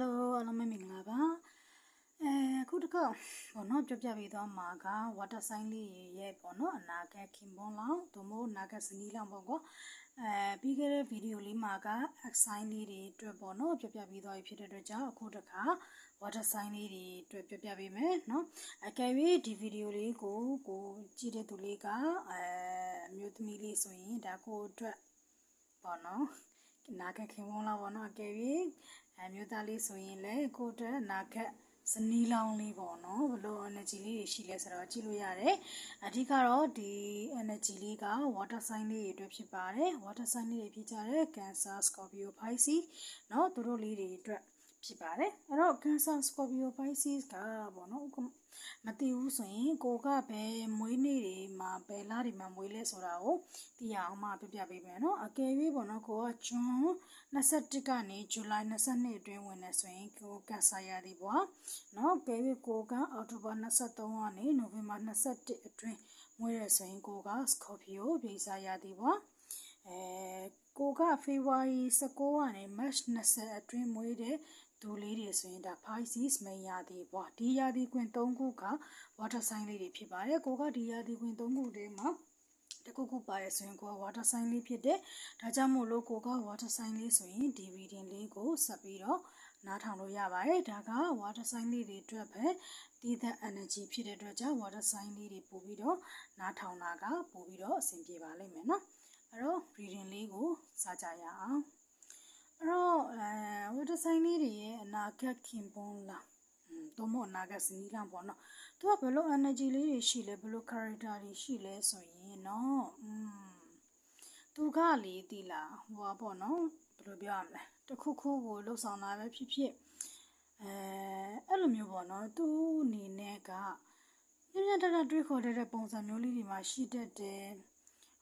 Hello အားလုံးပဲမင်္ဂလာပါအဲအခုတစ်ခါပေါ့နော်ပြောပြပေးသွားမှာက water sign လေးရဲ့ပေါ့နော်အနာဂတ်ခင်ပွန်လောင်သို့မဟုတ်အနာဂတ်စနီးလောင်ပေါ့ကောအဲပြီးခဲ့တဲ့ဗီဒီယိုလေးမှာက x sign လေးတွေအတွက်ပေါ့နော်ပြောပြပေးသွားပြီဖြစ်တဲ့အတွက်ကြောင့်အခုတစ်ခါ water sign လေးတွေအတွက်ပြောပြပေးမယ်နော်အကယ်၍ဒီဗီဒီယိုလေးကိုကိုကြည့်တဲ့သူလေးကအဲအမျိုးသမီးလေးဆိုရင်ဒါကိုအတွက်ပေါ့နော် နာဂတ်ခင်ဝန်လာပေါ့နော်အကယ်၍အမျိုးသားလေးဆိုရင်လည်းကိုအတွက်နာဂတ်စနီးလောင်းလေးပေါ့နော်ဘလို့ energy လေးတွေရှိလဲဆိုတော့ကြည့်လို့ရတယ်အဓိကတော့ဒီ energy လေးက water sign လေးတွေအတွက်ဖြစ်ပါတယ် water sign လေးတွေဖြစ်ကြတဲ့ cancer scorpio pisces เนาะသူတို့လေးတွေအတွက် ဖြစ်ပါတယ်အဲ့တော့ cancer scorpio pisces ကပေါ့နော်မသိဘူးဆိုရင်ကိုကဘယ်မွေးနေ့တွေမှာဘယ်လတွေမှာမွေးလဲဆိုတာကိုသိရအောင်မှပြပြပေးမယ်နော်အကယ်၍ပေါ့နော်ကိုကဂျွန်21ကနေဇူလိုင်22အတွင်းဝင်နေဆိုရင်ကိုကဆာရသည်ပေါ့နော်ကယ်၍ကိုကအောက်တိုဘာ23ကနေနိုဝင်ဘာ21အတွင်းမွေးရဆိုရင်ကိုကစကော်ပီယိုပြေးစားရသည်ပေါ့အဲကိုကဖေဖော်ဝါရီ19ကနေမတ်20အတွင်းမွေးတဲ့ သူလေးတွေဆိုရင်ဒါ Pisces မင်းရာသီပေါ့ဒီရာသီခွင်၃ခုက water sign လေးတွေဖြစ်ပါတယ်ကိုကဒီရာသီခွင်၃ခုတည်းမှာတခုခုပါရဆိုရင်ကိုက water sign လေးဖြစ်တယ်ဒါကြောင့်မို့လို့ကိုက water sign လေးဆိုရင်ဒီ reading လေးကိုဆက်ပြီးတော့နားထောင်လို့ရပါတယ်ဒါက water sign လေးတွေအတွက်ပဲတည်တဲ့ energy ဖြစ်တဲ့အတွက်ကြောင့် water sign လေးတွေပို့ပြီးတော့နားထောင်တာကပို့ပြီးတော့အဆင်ပြေပါလိမ့်မယ်နော်အဲ့တော့ reading လေးကိုစကြရအောင် အဲ့တော့အဲဝတ်တဆိုင်လေးတွေရဲ့အနာဂတ်ခင်ပွန်းလာတော့မအနာဂတ်စနီးလာပေါ့နော်သူကဘယ်လို energy လေးတွေရှိလဲဘယ်လို character တွေရှိလဲဆိုရင်နော်อืมသူကလေဒီလားဟိုပါပေါ့နော်ဘယ်လိုပြောရမလဲတခုခုကိုလှုပ်ဆောင်တာပဲဖြစ်ဖြစ်အဲအဲ့လိုမျိုးပေါ့နော်သူအနေနဲ့ကညညတတတွေးခေါ်တဲ့ပုံစံမျိုးလေးတွေမှာရှိတတ်တယ်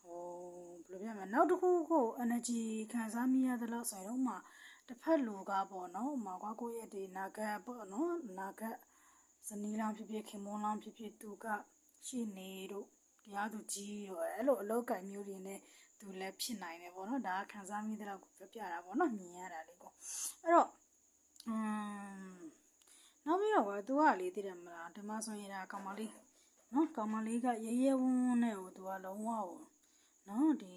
ဟို ဘယ်လိုပြောမလဲနောက်တစ်ခုကို energy ခံစားမိရသလားဆိုရင်တော့မှတစ်ဖက်လူကပေါ့နော်ဟိုမှာကွာကိုရဲ့ဒီနာဂတ်ပေါ့နော်နာဂတ်ဇနီးလောင်ဖြစ်ဖြစ်ခင်မွန်းလောင်ဖြစ်ဖြစ်သူကရှိနေတို့တရားသူကြီးရောအဲ့လိုအလောက်ကင်မျိုးတွေနဲ့သူလည်းဖြစ်နိုင်တယ်ပေါ့နော်ဒါကခံစားမိတဲ့လောက်ကိုပြပြတာပေါ့နော်မြင်ရတာလေးကိုအဲ့တော့อืมနောက်ပြီးတော့ကသူကလေးသိတယ်မလားဒီမှာဆိုရင်ဒါကောင်မလေးနော်ကောင်မလေးကရဲရဲဝန်းဝန်းနဲ့ဟိုသူကလုံးဝဟို နော်ဒီ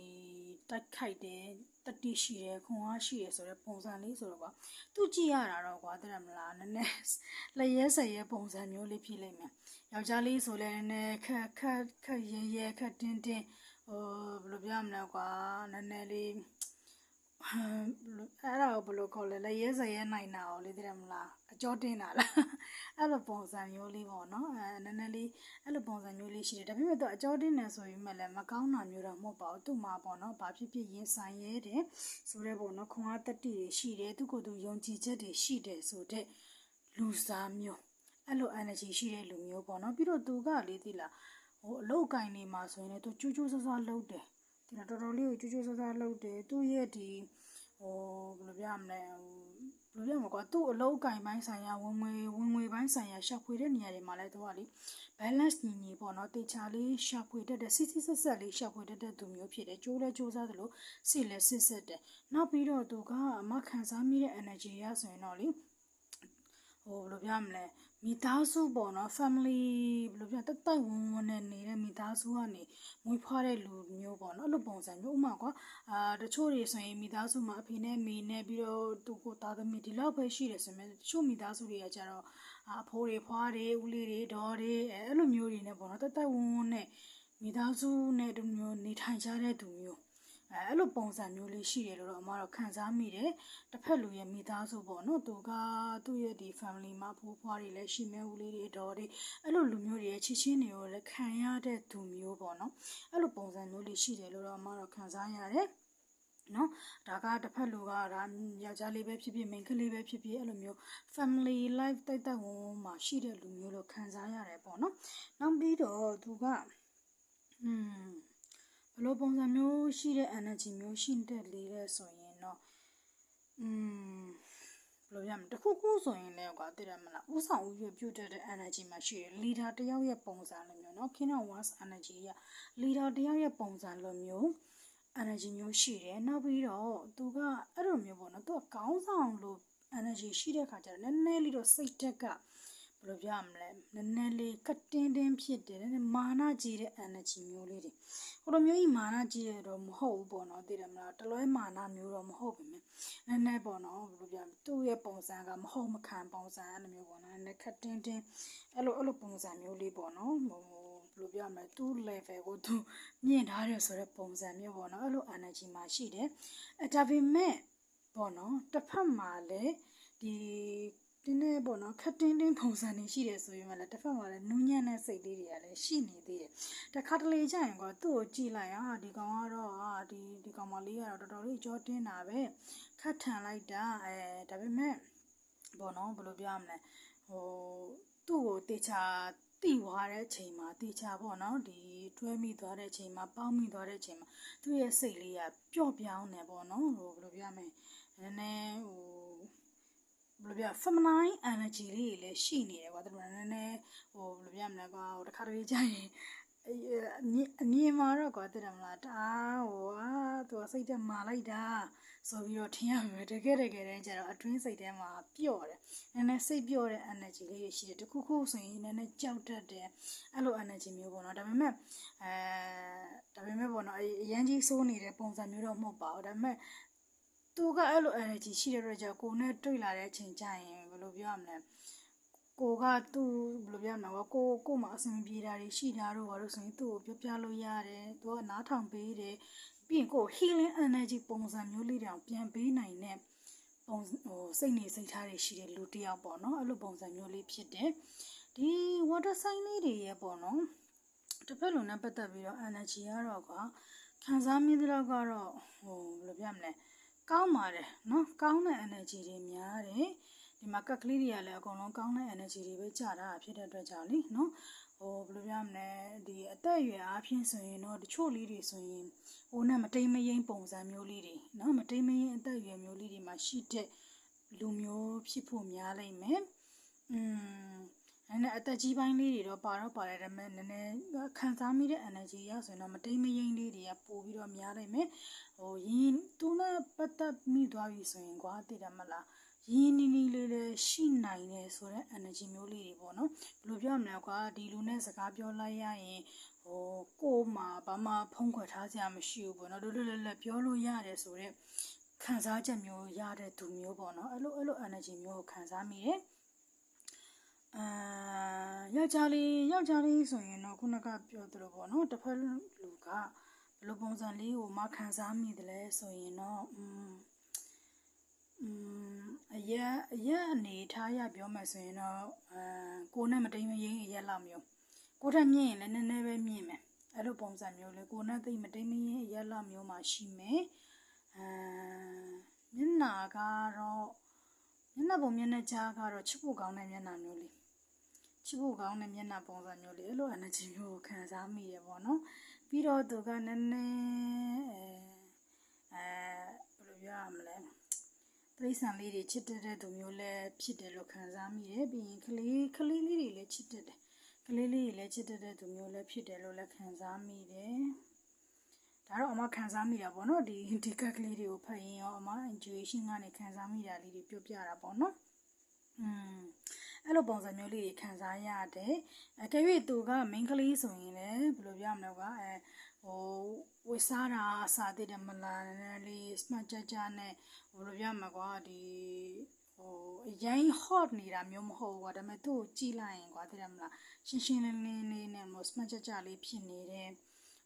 တိုက်ခိုက်တယ်တတိရှိတယ်ခွန်အားရှိတယ်ဆိုတဲ့ပုံစံလေးဆိုတော့ကွာသူကြည့်ရတာတော့ကွာတဲ့မလားနည်းနည်းလက်ရဲဆက်ရဲပုံစံမျိုးလေးဖြစ်လိမ့်မယ်ယောက်ျားလေးဆိုလည်းနည်းနည်းခက်ခက်ခက်ရဲရဲခက်တင်းတင်းဟိုဘယ်လိုပြောမလဲကွာနည်းနည်းလေး အဲ့ဒါကိုဘယ်လိုခေါ်လဲလက်ရဲစရဲနိုင်တာကိုလေသိတယ်မလားအကြောတင်းတာလားအဲ့လိုပုံစံမျိုးလေးပေါ့နော်အဲနည်းနည်းလေးအဲ့လိုပုံစံမျိုးလေးရှိတယ်ဒါပေမဲ့တော့အကြောတင်းနေဆိုရင်မှလည်းမကောင်းတာမျိုးတော့မဟုတ်ပါဘူးသူ့မှာပေါ့နော်ဘာဖြစ်ဖြစ်ရင်ဆိုင်ရဲတယ်ဆိုတဲ့ပေါ့နော်ခွန်အားတတိတွေရှိတယ်သူကိုယ်သူယုံကြည်ချက်တွေရှိတယ်ဆိုတဲ့လူစားမျိုးအဲ့လို energy ရှိတဲ့လူမျိုးပေါ့နော်ပြီးတော့သူကလေသိလားဟိုအလုတ်ကင်နေမှာဆိုရင်လည်းသူကျူးကျူးဆဆလှုပ်တယ် ဒီတော့တော်တော်လေးကိုကျူးကျူးဆဆလှုပ်တယ်သူ့ရဲ့ဒီဟိုဘယ်လိုပြောရမလဲဟိုဘယ်လိုပြောမလဲကွာသူ့အလုံးကင်ပိုင်းဆိုင်ရာဝင်ငွေဝင်ငွေပိုင်းဆိုင်ရာရှာဖွေတဲ့နေရာတွေမှာလည်းသူကလေ balance ညီညီပေါ့နော်တေချာလေးရှာဖွေတတ်တဲ့စစ်စစ်ဆက်ဆက်လေးရှာဖွေတတ်တဲ့သူမျိုးဖြစ်တယ်ကြိုးလဲကြိုးစားသလိုစစ်လဲစစ်စစ်တယ်နောက်ပြီးတော့သူကအမခံစားမိတဲ့ energy ရဆိုရင်တော့လေ ဟိုဘယ်လိုပြောမလဲမိသားစုပေါ့နော် family ဘယ်လိုပြောတက်တိုက်ဝန်းဝန်းနဲ့နေတဲ့မိသားစုကနေမွေးဖွားတဲ့လူမျိုးပေါ့နော်အဲ့လိုပုံစံမျိုးဥမာကွာအာတချို့တွေဆိုရင်မိသားစုမှာအဖေနဲ့မိနဲ့ပြီးတော့သူကိုသားသမီးဒီလောက်ပဲရှိတယ်ဆိုရင်တချို့မိသားစုတွေကကြတော့အဖိုးတွေဖွားတွေဦးလေးတွေဒေါ်တွေအဲ့လိုမျိုးတွေနဲ့ပေါ့နော်တက်တိုက်ဝန်းဝန်းနဲ့မိသားစုနဲ့တူမျိုးနေထိုင်ကြတဲ့သူမျိုး အဲအဲ့လိုပုံစံမျိုးလေးရှိတယ်လို့တော့အမတော့ခံစားမိတယ်တစ်ဖက်လူရဲ့မိသားစုပေါ့နော်သူကသူ့ရဲ့ဒီ family မှာဖိုးဖွားတွေလည်းရှိမဲဦးလေးတွေတော်တွေအဲ့လိုလူမျိုးတွေရဲ့ချစ်ချင်းတွေကိုလည်းခံရတဲ့သူမျိုးပေါ့နော်အဲ့လိုပုံစံမျိုးလေးရှိတယ်လို့တော့အမတော့ခံစားရတယ်နော်ဒါကတစ်ဖက်လူကဒါယောက်ျားလေးပဲဖြစ်ဖြစ်မိန်းကလေးပဲဖြစ်ဖြစ်အဲ့လိုမျိုး family life တိုက်တိုက်ဝင်ဝင်မှာရှိတဲ့လူမျိုးလို့ခံစားရတယ်ပေါ့နော်နောက်ပြီးတော့သူကอืมဘ လိုပုံစံမျိုးရှိတဲ့ energy မျိုးရှိတဲ့လေးလဲဆိုရင်တော့อืมဘယ်လိုရမလဲတခုခုဆိုရင်လည်းကွာသိတယ်မလားဥဆောင်ဥရွပြုတ်တဲ့ energy မှာရှိတယ် leader တယောက်ရဲ့ပုံစံလိုမျိုးเนาะ king of wands energy ရ leader တယောက်ရဲ့ပုံစံလိုမျိုး energy မျိုးရှိတယ်နောက်ပြီးတော့သူကအဲ့လိုမျိုးပေါ့နော်သူကကောင်းဆောင်လို့ energy ရှိတဲ့ခါကျတော့နည်းနည်းလေးတော့စိတ်ဓာတ်က ဘယ်လိုပြောရမလဲနည်းနည်းလေးကတင်းတင်းဖြစ်တယ်နည်းနည်းမာနကြီးတဲ့ energy မျိုးလေးတွေဟိုလိုမျိုးကြီးမာနကြီးရတော့မဟုတ်ဘူးပေါ့နော်သိတယ်မလားတလွဲမာနမျိုးတော့မဟုတ်ဘူးမြင်နည်းနည်းပေါ့နော်ဘယ်လိုပြောသူ့ရဲ့ပုံစံကမဟုတ်မခံပုံစံအဲ့လိုမျိုးပေါ့နော်နည်းနည်းကတင်းတင်းအဲ့လိုအဲ့လိုပုံစံမျိုးလေးပေါ့နော်ဟိုဘယ်လိုပြောရမလဲသူ့ level ကိုသူမြင့်ထားတယ်ဆိုတဲ့ပုံစံမျိုးပေါ့နော်အဲ့လို energy မှာရှိတယ်အဲဒါပေမဲ့ပေါ့နော်တစ်ဖက်မှာလည်းဒီ တင်းနေပေါ့နော်ခက်တင်းတင်းပုံစံနေရှိတယ်ဆိုရင်မလားတစ်ဖက်မှာလည်းနူးညံ့တဲ့စိတ်လေးတွေကလည်းရှိနေသေးတယ်တခါတလေကျရင်ကသူ့ကိုကြည့်လိုက်ဟာဒီကောင်ကတော့ဟာဒီဒီကောင်မလေးကတော့တော်တော်လေးကြောတင်းတာပဲခက်ထန်လိုက်တာအဲဒါပေမဲ့ပေါ့နော်ဘယ်လိုပြောရမလဲဟိုသူ့ကိုတေချာတိသွားတဲ့အချိန်မှာတေချာပေါ့နော်ဒီတွဲမိသွားတဲ့အချိန်မှာပေါင်းမိသွားတဲ့အချိန်မှာသူ့ရဲ့စိတ်လေးကပျော့ပြောင်းနေပေါ့နော်ဟိုဘယ်လိုပြောရမလဲနည်းနည်းဟို ဘယ်လိုပြော feminine energy လေးတွေလည်းရှိနေတယ်ကွာသူတို့နည်းနည်းဟိုဘယ်လိုပြောရမလဲကွာဟိုတစ်ခါတလေကြာရင်အအမြင်မှာတော့ကွာတဲ့တယ်မလားတအားဟိုအာသူကစိတ်တက်မာလိုက်တာဆိုပြီးတော့ထင်ရမယ်တကယ်တကယ်တည်းကျတော့အတွင်းစိတ်ထဲမှာပျော့တယ်နည်းနည်းစိတ်ပျော့တဲ့ energy လေးတွေရှိတယ်တခုခုဆိုရင်နည်းနည်းကြောက်တတ်တယ်အဲ့လို energy မျိုးပေါ့နော်ဒါပေမဲ့အဲဒါပေမဲ့ပေါ့နော်အရန်ကြီးစိုးနေတဲ့ပုံစံမျိုးတော့မဟုတ်ပါဘူးဒါပေမဲ့ သူကအဲ့လို energy ရှိတဲ့အတွက်ကြောင့်ကိုနဲ့တွေ့လာတဲ့အချိန်ကျရင်ဘယ်လိုပြောရမလဲကိုကသူ့ဘယ်လိုပြောမလဲကိုကိုမှအဆင်ပြေတာတွေရှိတာတော့ဘာလို့ဆိုရင်သူ့ကိုပြောပြလို့ရတယ်သူကနားထောင်ပေးတယ်ပြီးရင်ကို healing energy ပုံစံမျိုးလေးတောင်ပြန်ပေးနိုင်တဲ့ပုံဟိုစိတ်နေစိတ်ထားတွေရှိတဲ့လူတစ်ယောက်ပေါ့နော်အဲ့လိုပုံစံမျိုးလေးဖြစ်တယ်ဒီ water sign လေးတွေရဲ့ပေါ့နော်တစ်ဖက်လုံးနဲ့ပတ်သက်ပြီးတော့ energy ကတော့ကခံစားမိတဲ့တော့ကတော့ဟိုဘယ်လိုပြောမလဲ ကောင်းပါတယ်နော်ကောင်းတဲ့ energy တွေများတယ်ဒီမှာကက်ကလေးတွေကလည်းအကုန်လုံးကောင်းတဲ့ energy တွေပဲကြာတာဖြစ်တဲ့အတွက်ကြောင့်လေနော်ဟိုဘယ်လိုပြောမလဲဒီအသက်အရွယ်အားဖြင့်ဆိုရင်တော့တချို့လေးတွေဆိုရင်ဟိုနဲ့မတိမ်မယိမ်းပုံစံမျိုးလေးတွေနော်မတိမ်မယိမ်းအသက်အရွယ်မျိုးလေးတွေမှာရှိတဲ့လူမျိုးဖြစ်ဖို့များလိမ့်မယ်อืม အဲ့နဲ့အသက်ကြီးပိုင်းလေးတွေတော့ပါတော့ပါတယ်ဒါပေမဲ့နည်းနည်းခံစားမိတဲ့ energy ရဆိုရင်တော့မတိမ်မယိမ်းလေးတွေကပို့ပြီးတော့များလိမ့်မယ်ဟိုရင်းသူနဲ့ပတ်သက်မိသွားပြီဆိုရင်ကွာသိတယ်မလားရင်းနီနီလေးလေးရှိနိုင်တယ်ဆိုတဲ့ energy မျိုးလေးတွေပေါ့နော်ဘယ်လိုပြောမလဲကွာဒီလူနဲ့စကားပြောလိုက်ရရင်ဟိုကို့မှာဘာမှဖုံးကွယ်ထားစရာမရှိဘူးပေါ့နော်လွတ်လွတ်လပ်လပ်ပြောလို့ရတယ်ဆိုတော့ခံစားချက်မျိုးရတဲ့သူမျိုးပေါ့နော်အဲ့လိုအဲ့လို energy မျိုးကိုခံစားမိတယ် အာယောက်ျားလေးယောက်ျားလေးဆိုရင်တော့ခုနကပြောသလိုပေါ့နော်တစ်ဖက်လူကဘယ်လိုပုံစံလေးကိုမှခံစားမိတယ်လဲဆိုရင်တော့อืมอืมအရက်အရက်အနေထားရပြောမှဆိုရင်တော့အဲကိုနဲ့မတိမ်မရင်းအရက်လောက်မျိုးကိုထက်မြင့်ရင်လည်းနည်းနည်းပဲမြင့်မယ်အဲ့လိုပုံစံမျိုးလေးကိုနဲ့သိမတိမ်မရင်းအရက်လောက်မျိုးမှရှိမယ်အဲမျက်နာကတော့မျက်နှာပုံမျက်နှာကြားကတော့ချစ်ဖို့ကောင်းတဲ့မျက်နှာမျိုးလေး ချစ်ဖို့ကောင်းတဲ့မျက်နှာပုံစံမျိုးလေးအဲ့လို energy မျိုးကိုခံစားမိရပေါ့နော်ပြီးတော့သူကနည်းနည်းအဲအဲဘယ်လိုပြောရမလဲတိရစ္ဆာန်လေးတွေချစ်တတ်တဲ့သူမျိုးလည်းဖြစ်တယ်လို့ခံစားမိတယ်ပြီးရင်ကလေးကလေးလေးတွေလည်းချစ်တတ်တယ်ကလေးလေးတွေလည်းချစ်တတ်တဲ့သူမျိုးလည်းဖြစ်တယ်လို့လည်းခံစားမိတယ်ဒါတော့အမခံစားမိတာပေါ့နော်ဒီဒီကက်ကလေးတွေကိုဖတ်ရင်ရောအမ intuition ကနေခံစားမိတာလေးတွေပြောပြတာပေါ့နော်อืม အဲ့လိုပုံစံမျိုးလေးတွေခံစားရတယ်အကယ်၍သူက main ကလေးဆိုရင်လည်းဘယ်လိုပြောမလဲကွာအဲဟိုဝစ်စားတာအစားတည်တယ်မလားနည်းနည်းလေး smart ကြကြနဲ့ဘယ်လိုပြောမလဲကွာဒီဟိုအရင် hot နေတာမျိုးမဟုတ်ဘူးကွာဒါပေမဲ့သူ့ကိုကြည့်လိုက်ရင်ကွာတည်တယ်မလားရှင်းရှင်းလင်းလင်းလေးနဲ့မို့ smart ကြကြလေးဖြစ်နေတယ်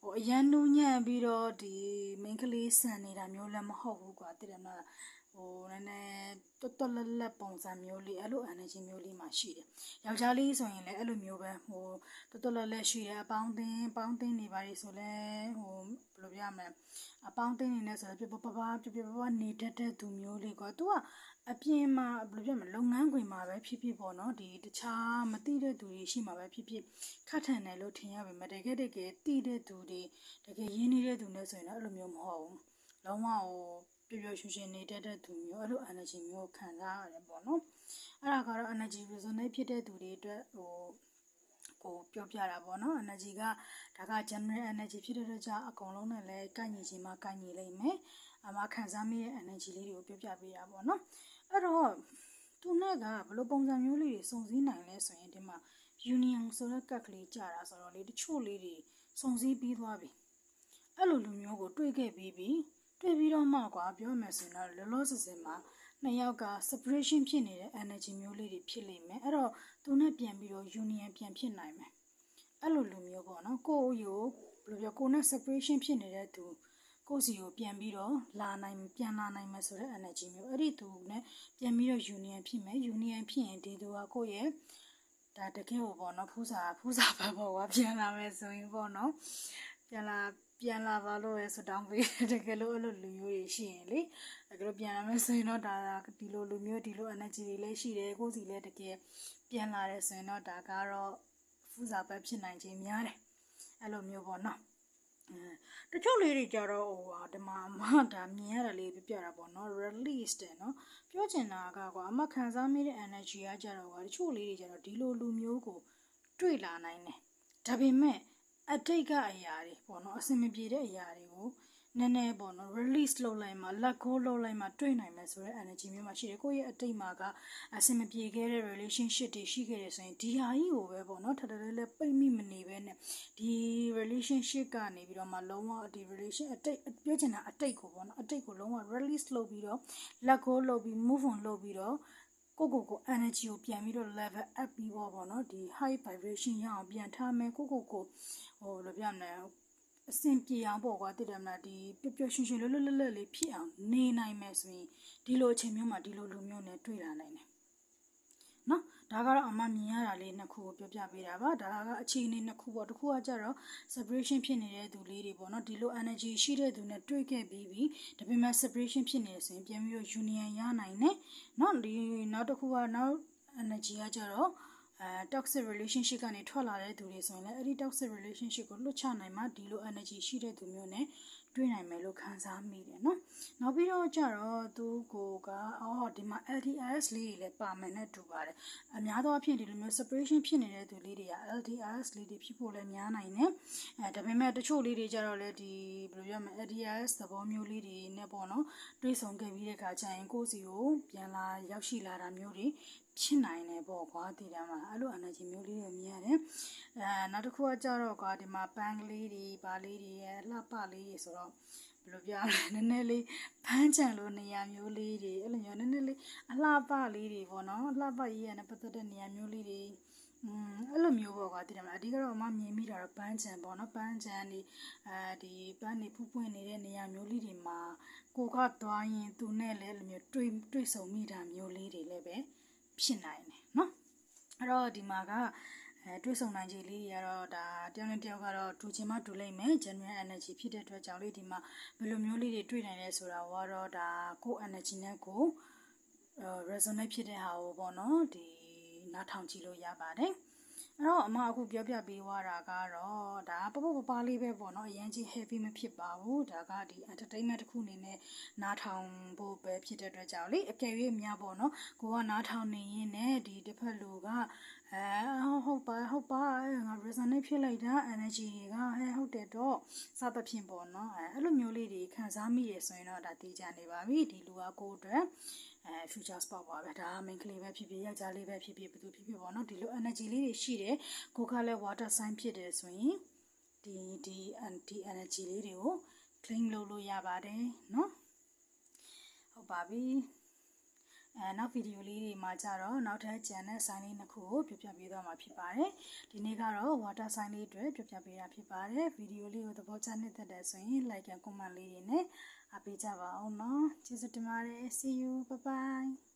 ဟိုအရန်နူးညံ့ပြီးတော့ဒီ main ကလေးဆန်နေတာမျိုးလည်းမဟုတ်ဘူးကွာတည်တယ်မလား ဟိုနည်းနည်းတော်တော်လက်လက်ပုံစံမျိုးလေးအဲ့လို energy မျိုးလေးမှရှိတယ်။ယောက်ျားလေးဆိုရင်လည်းအဲ့လိုမျိုးပဲဟိုတော်တော်လက်လက်ရှိတယ်အပေါင်းသင်းပေါင်းသင်းနေပါလေဆိုလဲဟိုဘယ်လိုပြရမလဲအပေါင်းသင်းနေနေဆိုတော့ပြပပပပြပြပပနေတတ်တဲ့သူမျိုးလေးကွာ။ तू ကအပြင်မှာဘယ်လိုပြမလဲလုပ်ငန်းခွင်မှာပဲဖြစ်ဖြစ်ပေါ့နော်ဒီတခြားမသိတဲ့သူတွေရှိမှာပဲဖြစ်ဖြစ်ခတ်ထန်တယ်လို့ထင်ရပေမဲ့တကယ်တကယ်သိတဲ့သူတွေတကယ်ရင်းနေတဲ့သူနဲ့ဆိုရင်တော့အဲ့လိုမျိုးမဟုတ်ဘူး။လုံးဝဟို ပျော်ပျော်ရွှင်ရွှင်နေတဲ့တဲ့သူမျိုးအဲ့လို energy မျိုးခံစားရတယ်ပေါ့နော်အဲ့ဒါကတော့ energy resonate ဖြစ်တဲ့သူတွေအတွက်ဟိုကိုပြောပြတာပေါ့နော် energy ကဒါက general energy ဖြစ်တဲ့အတွက်ကြောင့်အကုန်လုံးနဲ့လည်းကိုက်ညီခြင်းမှာကိုက်ညီလိမ့်မယ်အမခံစားမိတဲ့ energy လေးတွေကိုပြောပြပေးတာပေါ့နော်အဲ့တော့ကဘယ်လိုပုံစံမျိုးလေးတွေစုံစည်းနိုင်လဲဆိုရင်ဒီမှာ union ဆိုတဲ့ကတ်ကလေးကြာတာဆိုတော့လေတချို့လေးတွေစုံစည်းပြီးသွားပြီအဲ့လိုလူမျိုးကိုတွေးခဲ့ပြီးပြီ တွေးပြီးတော့မှကွာပြောမယ်ဆိုရင်တော့လောလောဆယ်ဆယ်မှာနှစ်ယောက်က separation ဖြစ်နေတဲ့ energy မျိုးလေးတွေဖြစ်လိမ့်မယ်အဲ့တော့သူနဲ့ပြန်ပြီးတော့ union ပြန်ဖြစ်နိုင်မယ်အဲ့လိုလူမျိုးပေါ့နော်ကိုယ့်ရိုဘယ်လိုပြောကိုယ်နဲ့ separation ဖြစ်နေတဲ့သူကိုယ့်စီကိုပြန်ပြီးတော့လာနိုင်ပြန်လာနိုင်မယ်ဆိုတဲ့ energy မျိုးအဲ့ဒီသူနဲ့ပြန်ပြီးတော့ union ဖြစ်မယ် union ဖြစ်ရင်ဒီသူကကိုယ့်ရဲ့ဒါတကယ်ကိုပေါ့နော်ဖူးစာဖူးစာဘက်ပေါ်ကပြန်လာမယ်ဆိုရင်ပေါ့နော်ပြန်လာ ပြန်လာပါလို့ရဆိုတောင်းပေးတကယ်လို့အဲ့လိုလူမျိုးတွေရှိရင်လေတကယ်လို့ပြန်လာမယ်ဆိုရင်တော့ဒါဒီလိုလူမျိုးဒီလို energy တွေလည်းရှိတယ်ကိုယ်စီလည်းတကယ်ပြန်လာတယ်ဆိုရင်တော့ဒါကတော့ဖူးစာဘက်ဖြစ်နိုင်ခြင်းများတယ်အဲ့လိုမျိုးပေါ့နော်တချို့လေးတွေကြတော့ဟိုဟာဒီမှာအမဒါမြင်ရတာလေးပြပြတာပေါ့နော် release တယ်နော်ပြောချင်တာကကွာအမခံစားမိတဲ့ energy ကကြတော့ကွာတချို့လေးတွေကြတော့ဒီလိုလူမျိုးကို တွေ့လာနိုင်တယ်ဒါပေမဲ့ အတိတ်ကအရာတွေပေါ့နော်အစင်မပြေတဲ့အရာတွေကိုနည်းနည်းပေါ့နော် release လုပ်လိုက်မှ let go လုပ်လိုက်မှတွေ့နိုင်မယ်ဆိုတဲ့ energy မျိုးမှာရှိတယ်ကိုယ့်ရဲ့အတိတ်မှာကအစင်မပြေခဲ့တဲ့ relationship တွေရှိခဲ့တယ်ဆိုရင်ဒီဟာကြီးကိုပဲပေါ့နော်ထထလဲလဲပိတ်မိမနေပဲနဲ့ဒီ relationship ကနေပြီးတော့မှလုံးဝဒီ relation အတိတ်ပြောချင်တာအတိတ်ကိုပေါ့နော်အတိတ်ကိုလုံးဝ release လုပ်ပြီးတော့ let go လုပ်ပြီး move on လုပ်ပြီးတော့ ကိုကိုကို energy ကိုပြန်ပြီးတော့ level up ပြီးတော့ပေါ့နော်ဒီ high vibration ရအောင်ပြန်ထားမယ်ကိုကိုကိုဟိုလိုပြမလဲအဆင်ပြေအောင်ပေါ့ကွာတည်တယ်မလားဒီပျော်ပျော်ရွှင်ရွှင်လွတ်လွတ်လပ်လပ်လေးဖြစ်အောင်နေနိုင်မယ်ဆိုရင်ဒီလိုအချိန်မျိုးမှာဒီလိုလူမျိုးနဲ့တွေ့လာနိုင်တယ်နော် ဒါကတော့အမမြင်ရတာလေးနှစ်ခုကိုပြောပြပေးတာပါဒါကအခြေအနေနှစ်ခုပေါ့တစ်ခုကကြတော့ separation ဖြစ်နေတဲ့သူလေးတွေပေါ့နော်ဒီလို energy ရှိတဲ့သူနဲ့တွေ့ခဲ့ပြီးပြီဒါပေမဲ့ separation ဖြစ်နေဆိုရင်ပြန်ပြီးတော့ union ရနိုင်တယ်နော်ဒီနောက်တစ်ခုကနောက် energy ကကြတော့အဲ toxic relationship ကနေထွက်လာတဲ့သူတွေဆိုရင်လည်းအဲ့ဒီ toxic relationship ကိုလွတ်ချနိုင်မှဒီလို energy ရှိတဲ့သူမျိုးနဲ့ တွေ့နိုင်မယ်လို့ခံစားမိတယ်နော်နောက်ပြီးတော့ကြတော့သူကိုကအော်ဒီမှာ LDRS လေးတွေလည်းပါမယ်နဲ့တူပါတယ်အများသောအားဖြင့်ဒီလိုမျိုး separation ဖြစ်နေတဲ့သူလေးတွေက LDRS လေးတွေဖြစ်ဖို့လည်းများနိုင်တယ်အဲဒါပေမဲ့တချို့လေးတွေကြတော့လည်းဒီဘယ်လိုပြောမလဲ LDRS သဘောမျိုးလေးတွေနဲ့ပေါ့နော်တွေးဆုံခဲ့ပြီးတဲ့အခါကျရင်ကိုယ့်စီကိုပြန်လာရောက်ရှိလာတာမျိုးတွေဖြစ်နိုင်တယ်ပေါ့ကွာဒီတမ်းမှာအဲ့လို energy မျိုးလေးတွေမြင်ရတယ်အဲနောက်တစ်ခုကကြတော့ကွာဒီမှာပန်းကလေးတွေပါလေးတွေရဲ့လှပလေးတွေဆိုတော့ဘယ်လိုပြောလဲနည်းနည်းလေးဖမ်းချန်လို့နေရာမျိုးလေးတွေအဲ့လိုမျိုးနည်းနည်းလေးအလှပလေးတွေပေါ့နော်အလှပရေးရတဲ့ပတ်သက်တဲ့နေရာမျိုးလေးတွေอืมအဲ့လိုမျိုးပေါ့ကွာတည်တယ်မလားအဓိကတော့အမမြင်မိတာတော့ပန်းချံပေါ့နော်ပန်းချံနေအဲဒီပန်းနေဖူးပွင့်နေတဲ့နေရာမျိုးလေးတွေမှာကိုကသွားရင်သူနဲ့လည်းအဲ့လိုမျိုးတွေ့တွေ့ဆုံမိတာမျိုးလေးတွေလည်းပဲ ဖြစ်နိုင်တယ်เนาะအဲ့တော့ဒီမှာကအဲတွေးဆုံနိုင်ခြေလေးတွေကတော့ဒါတယောက်နဲ့တယောက်ကတော့တူချင်မှတူလိမ့်မယ် general energy ဖြစ်တဲ့အတွက်ကြောင့်လေးဒီမှာဘယ်လိုမျိုးလေးတွေတွေ့နိုင်လဲဆိုတာကတော့ဒါကို energy နဲ့ကို resonate ဖြစ်တဲ့ဟာကိုပေါ့နော်ဒီနားထောင်ကြည့်လို့ရပါတယ် အဲ့တော့အမအခုပြောပြပေးသွားတာကတော့ဒါပပပပလေးပဲပေါ့နော်အရင်ကြီး heavy မဖြစ်ပါဘူးဒါကဒီ entertainment တစ်ခုအနေနဲ့နားထောင်ဖို့ပဲဖြစ်တဲ့အတွက်ကြောင့်လေအကယ်၍များပေါ့နော်ကိုကနားထောင်နေရင်လည်းဒီတစ်ဖက်လူက အဲဟုတ်ဟုတ်ပါဟုတ်ပါငါ resonate ဖြစ်လိုက်တာ energy တွေကဟဲဟုတ်တယ်တော့စသဖြင့်ပေါ့နော်အဲအဲ့လိုမျိုးလေးတွေခံစားမိရဆိုရင်တော့ဒါသိကြနေပါပြီဒီလူကကိုယ်အတွက်အဲ future spot ပါပဲဒါ main ကလေးပဲဖြစ်ဖြစ်ယောက်ျားလေးပဲဖြစ်ဖြစ်ဘယ်သူဖြစ်ဖြစ်ပေါ့နော်ဒီလို energy လေးတွေရှိတယ်ကိုကလည်း water sign ဖြစ်တယ်ဆိုရင်ဒီဒီဒီ energy လေးတွေကို clean လုပ်လို့ရပါတယ်နော်ဟုတ်ပါပြီ အဲနောက်ဗီဒီယိုလေးတွေမှာကြတော့နောက်ထပ်ကျန်တဲ့ဆိုင်းလေးနှစ်ခုကိုပြပြပေးသွားမှာဖြစ်ပါတယ်ဒီနေ့ကတော့ water ဆိုင်းလေးတွေပြပြပေးတာဖြစ်ပါတယ်ဗီဒီယိုလေးကိုသဘောကျနှစ်သက်တယ်ဆိုရင် like and comment လေးတွေနဲ့အပေးကြပါအောင်နော်ကျေးဇူးတင်ပါတယ် see you bye bye